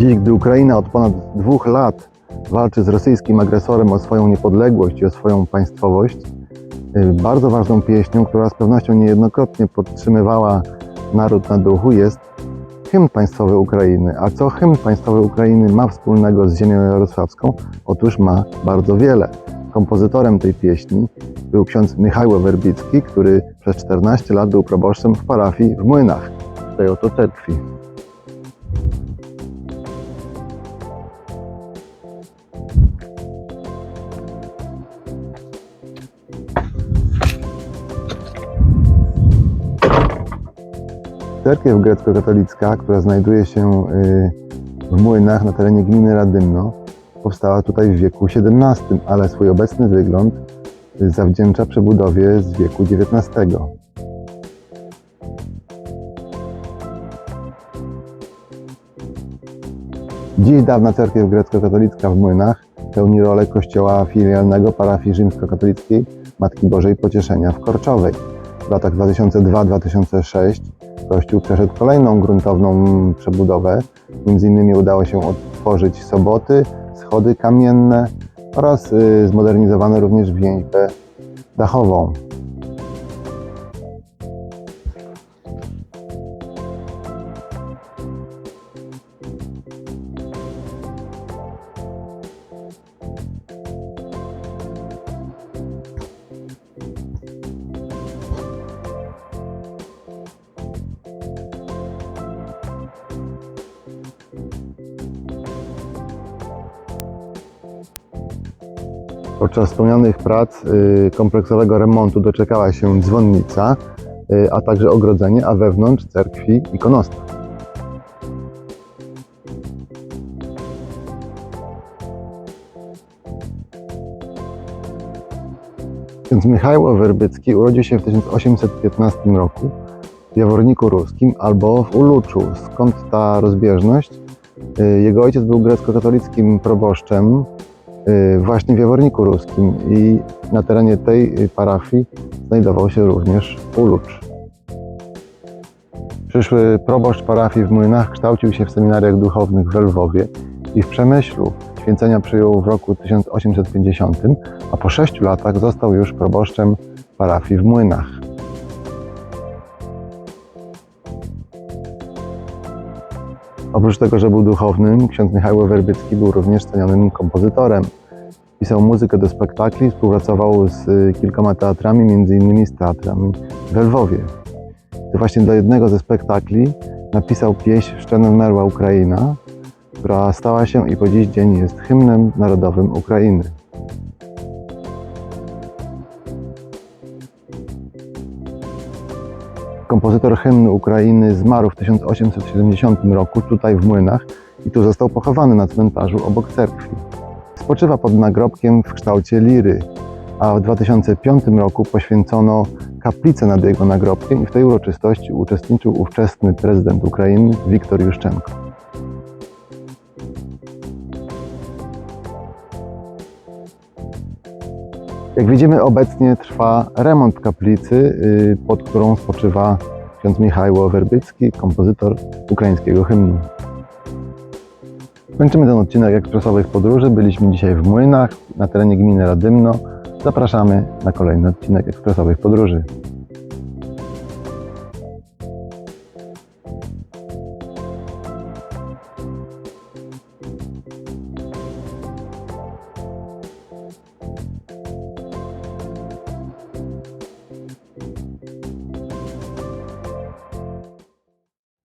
Dziś, gdy Ukraina od ponad dwóch lat walczy z rosyjskim agresorem o swoją niepodległość i o swoją państwowość, y, bardzo ważną pieśnią, która z pewnością niejednokrotnie podtrzymywała naród na duchu, jest hymn państwowy Ukrainy. A co hymn państwowy Ukrainy ma wspólnego z ziemią jarosławską? Otóż ma bardzo wiele. Kompozytorem tej pieśni był ksiądz Michał Werbicki, który przez 14 lat był proboszczem w parafii w Młynach, tej oto cerkwi. Cerkiew grecko-katolicka, która znajduje się y, w Młynach na terenie gminy Radymno, powstała tutaj w wieku XVII, ale swój obecny wygląd y, zawdzięcza przebudowie z wieku XIX. Dziś dawna cerkiew grecko-katolicka w Młynach pełni rolę kościoła filialnego parafii rzymskokatolickiej Matki Bożej Pocieszenia w Korczowej. W latach 2002-2006 Kościół przeszedł kolejną gruntowną przebudowę. Między innymi udało się odtworzyć soboty, schody kamienne oraz y, zmodernizowano również więźbę dachową. Podczas wspomnianych prac y, kompleksowego remontu doczekała się dzwonnica, y, a także ogrodzenie, a wewnątrz cerkwi ikonostas. Ksiądz Michał Werbycki urodził się w 1815 roku w Jaworniku Ruskim albo w Uluczu. Skąd ta rozbieżność? Y, Jego ojciec był grecko-katolickim proboszczem właśnie w Jaworniku Ruskim i na terenie tej y, parafii znajdował się również Ulucz. Przyszły proboszcz parafii w Młynach kształcił się w seminariach duchownych w Lwowie i w Przemyślu. Święcenia przyjął w roku 1850, a po sześciu latach został już proboszczem parafii w Młynach. Oprócz tego, że był duchownym, ksiądz Michał Werbycki był również cenionym kompozytorem. Pisał muzykę do spektakli, współpracował z y, kilkoma teatrami, m.in. z teatrami w Lwowie. To właśnie do jednego ze spektakli napisał pieśń Szczena Merła Ukraina, która stała się i po dziś dzień jest hymnem narodowym Ukrainy. Kompozytor hymnu Ukrainy zmarł w 1870 roku tutaj w Młynach i tu został pochowany na cmentarzu obok cerkwi. Spoczywa pod nagrobkiem w kształcie liry, a w 2005 roku poświęcono kaplicę nad jego nagrobkiem i w tej uroczystości uczestniczył ówczesny prezydent Ukrainy Wiktor Juszczenko. Jak widzimy, obecnie trwa remont kaplicy, y, pod którą spoczywa ksiądz Michał Werbycki, kompozytor ukraińskiego hymnu. Kończymy ten odcinek ekspresowych podróży. Byliśmy dzisiaj w Młynach, na terenie gminy Radymno. Zapraszamy na kolejny odcinek ekspresowych podróży.